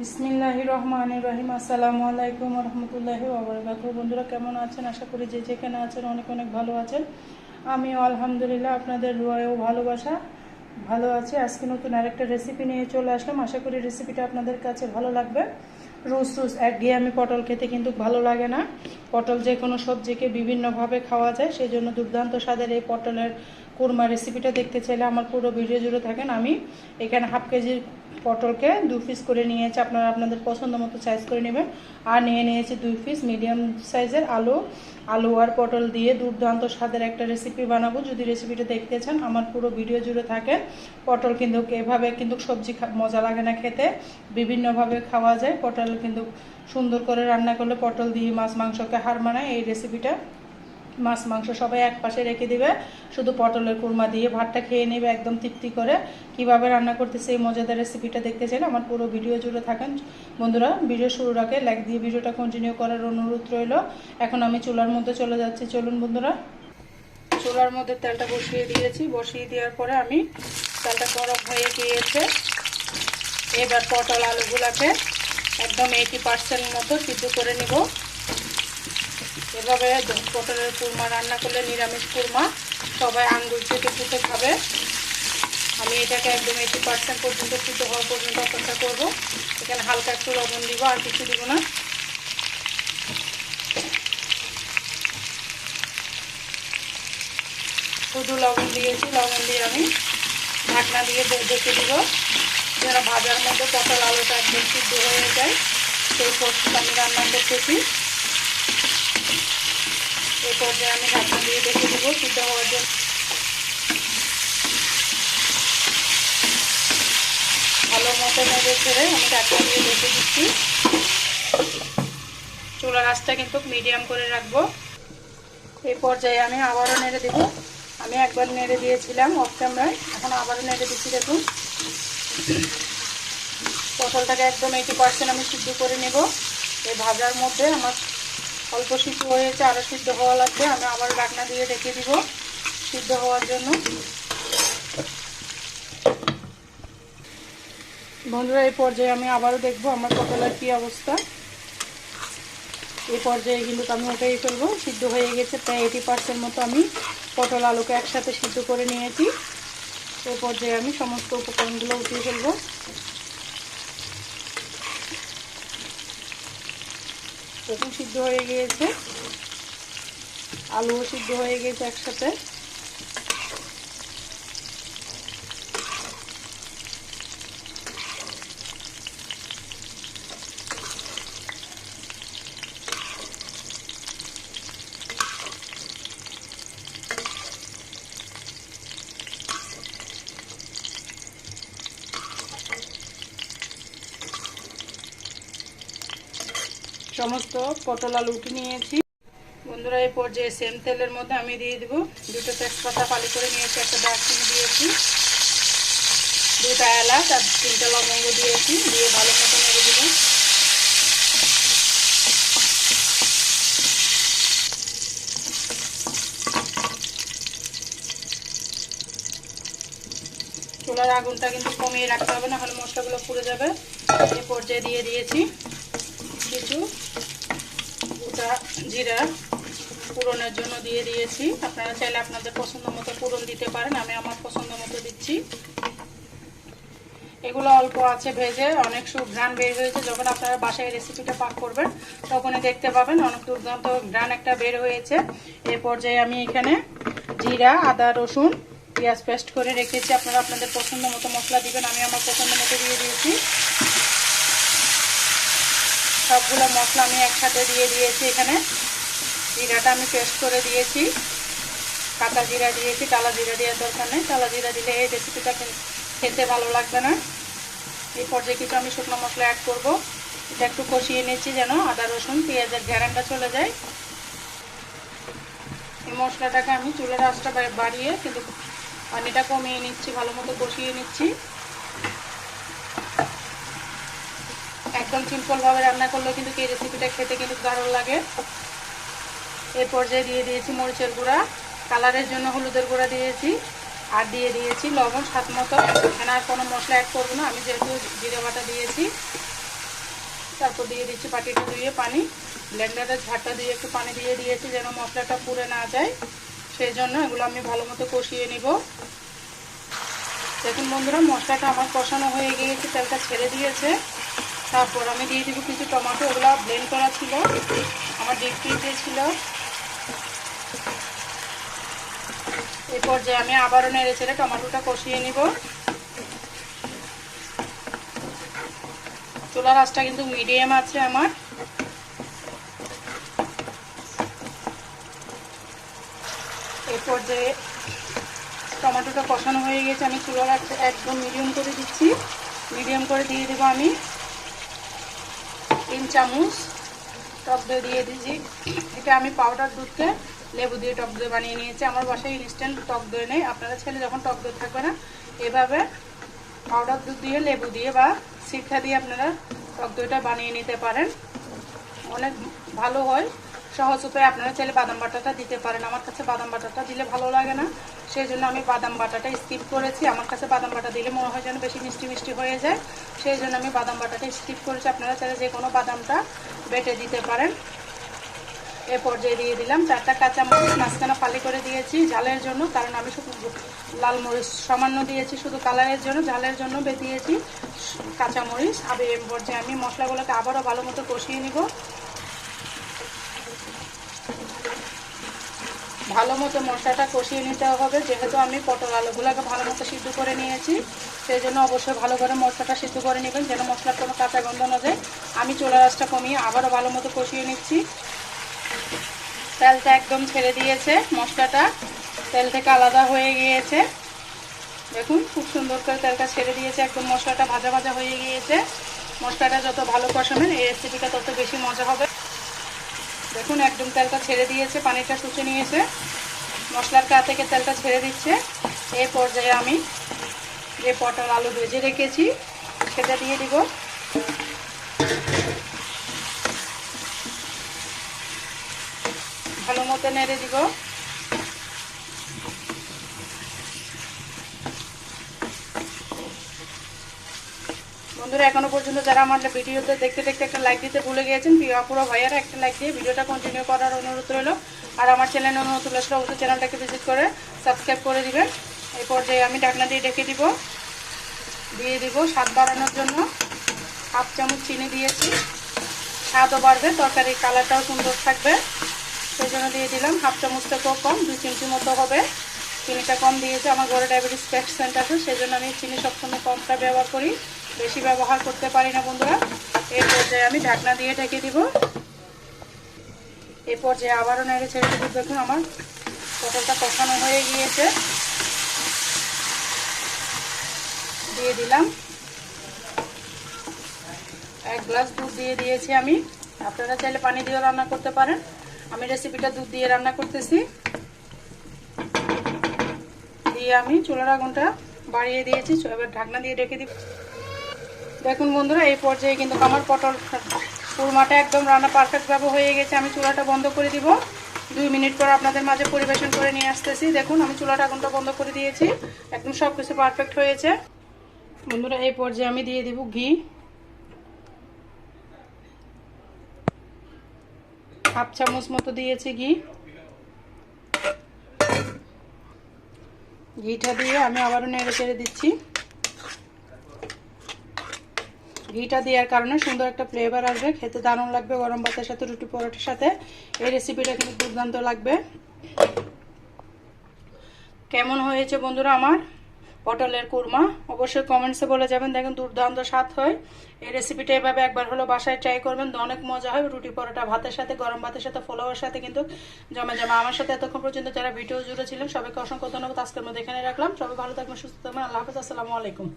বিসমিল্লাহ রহমান রহিম। আসসালামু আলাইকুম রহমতুল্লাহি ওবরাকাতু বন্ধুরা, কেমন আছেন? আশা করি যে যেখানে আছেন অনেক অনেক ভালো আছেন। আমি আলহামদুলিল্লাহ আপনাদের রুয়ায়ও ভালোবাসা ভালো আছি। আজকে নতুন আরেকটা রেসিপি নিয়ে চলে আসলাম। আশা করি রেসিপিটা আপনাদের কাছে ভালো লাগবে। রোজ রোজ একঘেয়ে আমি পটল খেতে কিন্তু ভালো লাগে না। পটল যে কোনো সবজিকে বিভিন্নভাবে খাওয়া যায় সেই জন্য দুর্দান্ত স্বাদের এই পটলের কুরমা রেসিপিটা দেখতে চাইলে আমার পুরো ভিডিও জুড়ে থাকেন। আমি এখানে হাফ কেজির পটলকে দু পিস করে নিয়েছি, আপনারা আপনাদের পছন্দ মতো সাইজ করে নেবেন। আর নিয়ে নিয়েছি দুই পিস মিডিয়াম সাইজের আলু। আলু আর পটল দিয়ে দুর্দান্ত স্বাদের একটা রেসিপি বানাবো। যদি রেসিপিটা দেখতে চান, আমার পুরো ভিডিও জুড়ে থাকেন। পটল কিন্তু এভাবে কিন্তু সবজি মজা লাগে না খেতে। বিভিন্নভাবে খাওয়া যায়। পটল কিন্তু সুন্দর করে রান্না করলে পটল দিয়ে মাছ মাংসকে হার মানায়। এই রেসিপিটা মাছ, মাংস সবাই এক পাশে রেখে দিবে। শুধু পটলের কুরমা দিয়ে ভাতটা খেয়ে নেবে, একদম তৃপ্তি করে। কীভাবে রান্না করতেছে এই মজাদার রেসিপিটা দেখতে চাইলে আমার পুরো ভিডিও জুড়ে থাকেন। বন্ধুরা ভিডিও শুরুর আগে লাইক দিয়ে ভিডিওটা কন্টিনিউ করার অনুরোধ রইল। এখন আমি চুলার মধ্যে চলে যাচ্ছি। চলুন বন্ধুরা, চুলার মধ্যে তেলটা বসিয়ে দিয়েছি। বসিয়ে দেওয়ার পরে আমি তেলটা গরম হয়ে গিয়েছে। এবার পটল আলুগুলাকে একদম এইটি পার্সেন্ট মতো সিদ্ধ করে নিব। এভাবে পটলের কুরমা রান্না করলে নিরামিষ কুরমা, সবাই আঙ্গুল চেটে ফুটে খাবে। আমি এটাকে একদম এইটি পার্সেন্ট পর্যন্ত সিদ্ধ হওয়া পর্যন্ত অপেক্ষা করব। এখানে হালকা একটু লবণ দিব, আর কিছু দিব না। শুধু লবণ দিয়েছি, লবণ দিয়ে আমি ঢাকনা দিয়ে দেখে দিব। যেন ভাজার মধ্যে পটল আলুটা একদম সিদ্ধ হয়ে যায়। সেই প্রস্তুত আমি রান্না করতেছি। এই পর্যায়ে আমি ঢাকনা দিয়ে দেখে দেবো, সিদ্ধ হওয়ার জন্য। ভালো মতো নেড়ে ছেড়ে আমি ঢাকনা দিয়ে দেখে দিচ্ছি। চুলার আঁচটা কিন্তু মিডিয়াম করে রাখব। এই পর্যায়ে আমি আবারও নেড়ে দেবো। আমি একবার নেড়ে দিয়েছিলাম অফ ক্যামেরায় এখন আবারও নেড়ে দিচ্ছি, দেখুন। পটলটাকে একদম এইটি পার্সেন্ট আমি সিদ্ধ করে নেব। এই ভাজার মধ্যে আমার অল্প সিদ্ধ হয়েছে আরও সিদ্ধ হওয়া লাগবে, আমি আবার ঢাকনা দিয়ে রেখে দিব সিদ্ধ হওয়ার জন্য। বন্ধুরা, এই পর্যায়ে আমি আবারও দেখব আমার পটলের কী অবস্থা। এই পর্যায়ে কিন্তু আমি ওটাই ফেলব, সিদ্ধ হয়ে গেছে প্রায় এইটি পার্সেন্ট মতো আমি পটল আলুকে একসাথে সিদ্ধ করে নিয়েছি। এই পর্যায়ে আমি সমস্ত উপকরণগুলো উঠিয়ে ফেলব। দেখুন সিদ্ধ হয়ে গিয়েছে। আলুও সিদ্ধ হয়ে গেছে একসাথে। সমস্ত পটল আলু উঠে নিয়েছি। বন্ধুরা, এই পর্যায়ে সেম তেলের মধ্যে আমি দিয়ে দেবো দুটো তেজপাতা ফালি করে নিয়েছি, একটা দারচিনি দিয়েছি দুটা এলাচ আর তিনটা লবঙ্গ দিয়েছি, দিয়ে ভালো মতো নেড়ে দেবো। চুলার আগুনটা কিন্তু কমিয়ে রাখতে হবে না হলে মশলাগুলো পুড়ে যাবে। এই পর্যায়ে দিয়ে দিয়েছি কিছু। গোটা জিরা পুরনের জন্য দিয়ে দিয়েছি। আপনারা চাইলে আপনাদের পছন্দ মতো পুরন দিতে পারেন, আমি আমার পছন্দ মতো দিচ্ছি। এগুলো অল্প আছে ভেজে, অনেক ঘ্রাণ বের হয়েছে, যখন আপনারা বাসায় রেসিপিটা পাক করবেন, তখনই দেখতে পাবেন, অনেক দুর্দান্ত ঘ্রাণ একটা বের হয়েছে। এই পর্যায়ে আমি এখানে জিরা, আদা, রসুন, পেঁয়াজ পেস্ট করে রেখেছি। আপনারা আপনাদের পছন্দ মতো মশলা দিবেন, আমি আমার পছন্দ মতো দিয়ে দিয়েছি। সবগুলো মশলা আমি একসাথে দিয়ে দিয়েছি এখানে। জিরাটা আমি পেস্ট করে দিয়েছি। কাঁচা জিরা দিয়েছি টালা জিরা দেওয়ার দরকার নেই। টালা জিরা দিলে এই রেসিপিটা খেতে ভালো লাগবে না। এই পর্যায়ে কিছু আমি শুকনো মশলা অ্যাড করব। এটা একটু কষিয়ে নিচ্ছি যেন আদা, রসুন, পেঁয়াজের ঘেরানটা চলে যায়। এই মশলাটাকে আমি চুলের আঁচটা বাড়িয়ে কিন্তু পানিটা কমিয়ে নিচ্ছি ভালো মতো কষিয়ে নিচ্ছি। একদম সিম্পলভাবে রান্না করলেও কিন্তু এই রেসিপিটা খেতে কিন্তু দারুণ লাগে। এই পর্যায়ে দিয়ে দিয়েছি মরিচের গুঁড়া। কালারের জন্য হলুদের গুঁড়া দিয়েছি আর দিয়ে দিয়েছি লবণ স্বাদ মতো। এখানে আর কোনো মশলা অ্যাড করব না, আমি যেহেতু জিরে বাটা দিয়েছি। তারপর দিয়ে দিচ্ছি বাটিটা ধুয়ে পানি। ব্লেন্ডারের ঝাড়টা দিয়ে একটু পানি দিয়ে দিয়েছি যেন মশলাটা পুড়ে না যায়। সেই জন্য এগুলো আমি ভালো মতো কষিয়ে নিব। দেখুন বন্ধুরা, মশলাটা আমার কষানো হয়ে গিয়েছে, তেলটা ছেড়ে দিয়েছে। তারপর আমি দিয়ে দেবো কিছু টমেটো, ওগুলো ব্লেন্ড করা ছিল, আমার ডিপ ফ্রিজে ছিল। এরপর যে আমি আবারও নেড়ে ছেড়ে টমেটোটা কষিয়ে নিব। চুলার আঁচটা কিন্তু মিডিয়াম আছে আমার। এরপর যে টমেটোটা কষানো হয়ে গেছে, আমি চুলার একদম মিডিয়াম করে দিচ্ছি। মিডিয়াম করে দিয়ে দেবো আমি। তিন চামচ টক দই দিয়ে দিয়েছি। এটা আমি পাউডার দুধকে লেবু দিয়ে টক দই বানিয়ে নিয়েছি। আমার বাসায় ইনস্ট্যান্ট টক দই নেই। আপনারা ছেলে যখন টক দই থাকবে না, এভাবে পাউডার দুধ দিয়ে, লেবু দিয়ে বা শিক্ষা দিয়ে আপনারা টক দইটা বানিয়ে নিতে পারেন। অনেক ভালো হয়। সহজ উপায়ে আপনারা চাইলে বাদাম বাটাটা দিতে পারেন। আমার কাছে বাদাম বাটাটা দিলে ভালো লাগে না সেই জন্য আমি বাদাম বাটাটা স্কিপ করেছি। আমার কাছে বাদাম বাটা দিলে মনে হয় যেন বেশি মিষ্টি মিষ্টি হয়ে যায় সেই জন্য আমি বাদাম বাটাটা স্কিপ করেছি। আপনারা চাইলে যে কোনো বাদামটা বেটে দিতে পারেন। এ পর্যায়ে দিয়ে দিলাম চারটা কাঁচা মরিচ মাঝখানে ফালি করে দিয়েছি ঝালের জন্য, কারণ আমি শুধু লাল মরিচ সামান্য দিয়েছি, শুধু কালারের জন্য, ঝালের জন্য দিয়েছি কাঁচা মরিচ আবে এ পর্যায়ে আমি মশলাগুলোকে আবারও ভালো মতো কষিয়ে নিব। ভালো মতো মশলাটা কষিয়ে নিতে হবে। যেহেতু আমি পটল আলুগুলোকে ভালো মতো সিদ্ধ করে নিয়েছি, সেই জন্য অবশ্যই ভালো করে মশলাটা সিদ্ধ করে নেবেন যেন মশলার কোনো কাঁচা গন্ধ না যায়। আমি চোলা রাসটা কমিয়ে আবারও ভালো মতো কষিয়ে নিচ্ছি। তেলটা একদম ছেড়ে দিয়েছে মশলাটা। তেল থেকে আলাদা হয়ে গিয়েছে। দেখুন, খুব সুন্দর করে তেলটা ছেড়ে দিয়েছে। একদম মশলাটা ভাজা ভাজা হয়ে গিয়েছে। মশলাটা যত ভালো কষাবেন, এই রেসিপিটা তত বেশি মজা হবে। দেখুন, একদম তেলটা ছেড়ে দিয়েছে, পানিটা শুষে নিয়েছে। মশলার কা থেকে তেলটা ছেড়ে দিচ্ছে। এই পর্যায়ে আমি যে পটল আলু ভেজে রেখেছি, সেটা দিয়ে দিব। ভালো মতো নেড়ে দিব। বন্ধুরা, এখনও পর্যন্ত যারা আমার ভিডিওতে দেখতে দেখতে একটা লাইক দিতে ভুলে গিয়েছেন আপুরা, ভাইয়ারা একটা লাইক দিয়ে ভিডিওটা কন্টিনিউ করার অনুরোধ রইল। আর আমার চ্যানেল নতুন আসলে অবশ্যই চ্যানেলটাকে ভিজিট করে সাবস্ক্রাইব করে দিবেন। এই পর্যায়ে আমি ঢাকনা দিয়ে ডেকে দিব, দিয়ে দিব স্বাদ বাড়ানোর জন্য। হাফ চামচ চিনি দিয়েছি। স্বাদও বাড়বে, তরকারির কালারটাও সুন্দর থাকবে। সেই জন্য দিয়ে দিলাম হাফ চামচটা কম, দুই চিমটি মতো হবে। চিনিটা কম দিয়েছে, আমার ঘরে ডায়াবেটিস পেশেন্ট আছে সেই জন্য আমি চিনি সবসময় কমটা ব্যবহার করি। বেশি ব্যবহার করতে পারি না বন্ধুরা। এই পর্যায়ে আমি ঢাকনা দিয়ে ঢেকে দিব। এই পর্যায়ে আবারও নেড়ে ছেড়ে দিব, দেখুন আমার পটলটা কষানো হয়ে গিয়েছে। দিয়ে দিলাম। এক গ্লাস দুধ দিয়ে দিয়েছি আমি। আপনারা চাইলে পানি দিয়েও রান্না করতে পারেন। আমি রেসিপিটা দুধ দিয়ে রান্না করতেছি। দিয়ে আমি চুলার আগুনটা বাড়িয়ে দিয়েছি। এবার ঢাকনা দিয়ে রেখে দিব দেখুন বন্ধুরা, এই পর্যায়ে কিন্তু আমার পটল কুরমাটা একদম রান্না পারফেক্টভাবে হয়ে গেছে। আমি চুলাটা বন্ধ করে দিব। দুই মিনিট পর আপনাদের মাঝে পরিবেশন করে নিয়ে আসতেছি। দেখুন, আমি চুলাটা আগুনটা বন্ধ করে দিয়েছি। একদম সব কিছু পারফেক্ট হয়েছে। বন্ধুরা, এই পর্যায়ে আমি দিয়ে দিব ঘি। হাফ চামচ মতো দিয়েছি ঘি। ঘিটা দিয়ে আমি আবারও নেড়ে চেড়ে দিচ্ছি। ঘিটা দেওয়ার কারণে সুন্দর একটা ফ্লেভার আসবে, খেতে দারুণ লাগবে গরম ভাতের সাথে, রুটি পরোটার সাথে। এই রেসিপিটা কিন্তু দুর্দান্ত লাগবে। কেমন হয়েছে বন্ধুরা আমার? পটলের কুরমা। অবশ্যই কমেন্টসে বলে যাবেন। দেখেন দুর্দান্ত স্বাদ হয়। এই রেসিপিটা এভাবে একবার হলো বাসায় ট্রাই করবেন। অনেক মজা হয়। রুটি পরোটা, ভাতের সাথে, গরম ভাতের সাথে ফলোয়ার সাথে কিন্তু জমা জমা। আমার সাথে এতক্ষণ পর্যন্ত যারা ভিডিও জুড়ে ছিলেন, সবাইকে অসংখ্য ধন্যবাদ। আজকের মধ্যে এখানে রাখলাম। সবাই ভালো থাকবেন, সুস্থ থাকবেন। আল্লাহ হাফিজ। আসসালামু আলাইকুম।